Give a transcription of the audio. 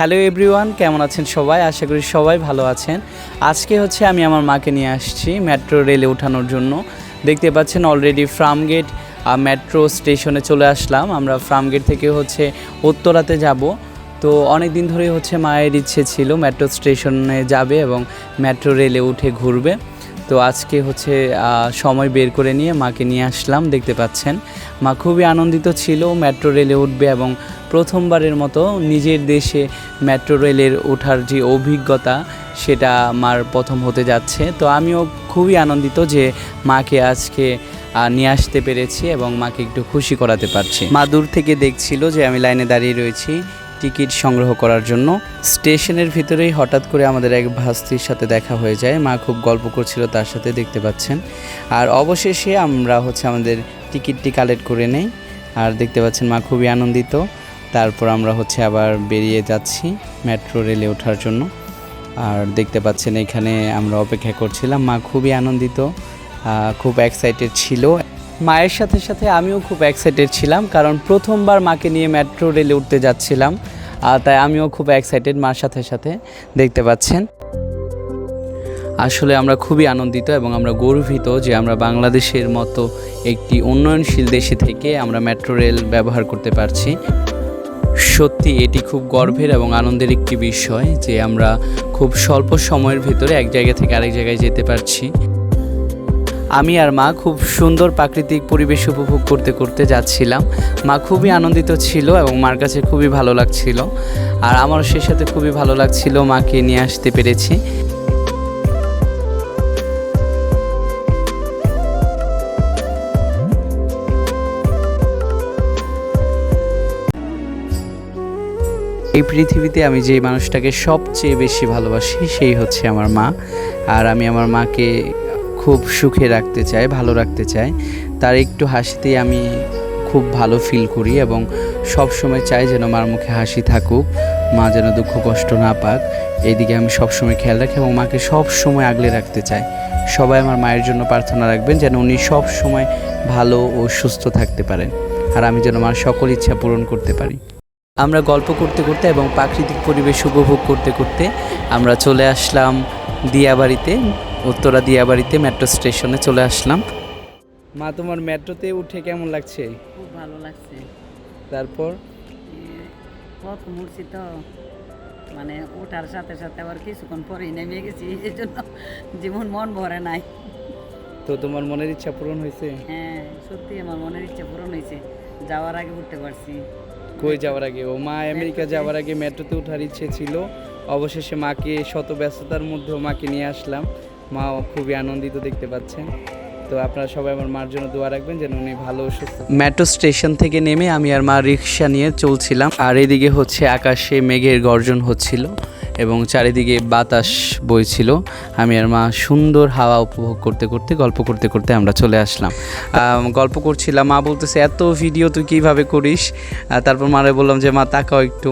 Hello everyone, কেমন আছেন সবাই? আশা করি সবাই ভালো আছেন। আজকে হচ্ছে আমি আমার মাকে নিয়ে আসছি মেট্রো রেলে ওঠানোর জন্য। দেখতে পাচ্ছেন অলরেডি ফার্মগেট মেট্রো স্টেশনে চলে আসলাম। আমরা ফ্রামগেট থেকে হচ্ছে উত্তরাতে যাব। তো অনেক দিন ধরেই হচ্ছে মায়ের ইচ্ছে ছিল মেট্রো স্টেশনে যাবে এবং মেট্রো রেলে উঠে ঘুরবে। তো আজকে হচ্ছে সময় বের করে নিয়ে মাকে নিয়ে আসলাম, দেখতে পাচ্ছেন। মা খুবই আনন্দিত ছিল, মেট্রো রেলে উঠবে এবং প্রথমবারের মতো নিজের দেশে মেট্রো রেলের ওঠার যে অভিজ্ঞতা, সেটা আমার প্রথম হতে যাচ্ছে। তো আমিও খুবই আনন্দিত যে মাকে আজকে নিয়ে আসতে পেরেছি এবং মাকে একটু খুশি করাতে পারছি। মা দূর থেকে দেখছিল যে আমি লাইনে দাঁড়িয়ে রয়েছি। টিকিট সংগ্রহ করার জন্য। স্টেশনের ভিতরেই হঠাৎ করে আমাদের এক ভাস্তির সাথে দেখা হয়ে যায়। মা খুব গল্প করছিল তার সাথে, দেখতে পাচ্ছেন। আর অবশেষে আমরা হচ্ছে আমাদের টিকিটটি কালেক্ট করে নেই। আর দেখতে পাচ্ছেন মা খুবই আনন্দিত। তারপর আমরা হচ্ছে আবার বেরিয়ে যাচ্ছি মেট্রো রেলে ওঠার জন্য। আর দেখতে পাচ্ছেন এখানে আমরা অপেক্ষা করছিলাম। মা খুবই আনন্দিত খুব এক্সাইটেড ছিল। মায়ের সাথে সাথে আমিও খুব এক্সাইটেড ছিলাম, কারণ প্রথমবার মাকে নিয়ে মেট্রো রেলে উঠতে যাচ্ছিলাম, আর তাই আমিও খুব এক্সাইটেড মার সাথে সাথে, দেখতে পাচ্ছেন। আসলে আমরা খুবই আনন্দিত এবং আমরা গর্বিত যে আমরা বাংলাদেশের মতো একটি উন্নয়নশীল দেশে থেকে আমরা মেট্রো রেল ব্যবহার করতে পারছি। সত্যি, এটি খুব গর্বের এবং আনন্দের একটি বিষয় যে আমরা খুব স্বল্প সময়ের ভিতরে এক জায়গা থেকে আরেক জায়গায় যেতে পারছি। আমি আর মা খুব সুন্দর প্রাকৃতিক পরিবেশ উপভোগ করতে করতে যাচ্ছিলাম। মা খুবই আনন্দিত ছিল এবং মার কাছে খুবই ভালো লাগছিল। আর আমারও সে সাথে খুবই ভালো লাগছিল মাকে নিয়ে আসতে পেরেছি। এই পৃথিবীতে আমি যে মানুষটাকে সবচেয়ে বেশি ভালোবাসি, সেই হচ্ছে আমার মা। আর আমি আমার মাকে খুব সুখে রাখতে চাই ভালো রাখতে চায়। তার একটু হাসিতেই আমি খুব ভালো ফিল করি এবং সব সময় চাই যেন মার মুখে হাসি থাকুক, মা যেন দুঃখ কষ্ট না পাক। এইদিকে আমি সব সময় খেয়াল রাখি এবং মাকে সব সময় আগলে রাখতে চাই। সবাই আমার মায়ের জন্য প্রার্থনা রাখবেন যেন উনি সব সময় ভালো ও সুস্থ থাকতে পারেন। আর আমি যেন মার সকল ইচ্ছা পূরণ করতে পারি। আমরা গল্প করতে করতে এবং প্রাকৃতিক পরিবেশ উপভোগ করতে করতে আমরা চলে আসলাম দিয়াবাড়িতে। উত্তরা দিয়াবাড়িতে মেট্রো স্টেশনে চলে আসলাম। মা তোমার মেট্রোতে উঠে কেমন লাগছে? খুব ভালো লাগছে। তারপর? এ, প্রথম উঠছি তো মানে ওঠার সাথে সাথে আবার কিছুক্ষণ পরেই নেমে গেছি এই জন্য জীবন মন ভরে নাই। তো তোমার মনের ইচ্ছা পূরণ হয়েছে? হ্যাঁ সত্যি আমার মনের ইচ্ছা পূরণ হয়েছে। যাওয়ার আগে উঠতে পারছি। কই যাওয়ার আগে? ও মা আমেরিকা যাওয়ার আগে মেট্রোতে ওঠার ইচ্ছে ছিল। অবশেষে মাকে শত ব্যস্ততার মধ্যেও মাকে নিয়ে আসলাম। মা খুবই আনন্দিত দেখতে পাচ্ছেন। তো আপনারা সবাই আমার মার জন্য দোয়া রাখবেন যেন উনি ভালো সুস্থ মেট্রো স্টেশন থেকে নেমে আমি আর মা রিক্সা নিয়ে চলছিলাম। আর এদিকে হচ্ছে আকাশে মেঘের গর্জন হচ্ছিল এবং চারিদিকে বাতাস বইছিল। আমি আর মা সুন্দর হাওয়া উপভোগ করতে করতে, গল্প করতে করতে আমরা চলে আসলাম। গল্প করছিলাম, মা বলতেছে, এত ভিডিও তুই কীভাবে করিস? তারপর মারে বললাম যে, মা, তাকাও একটু।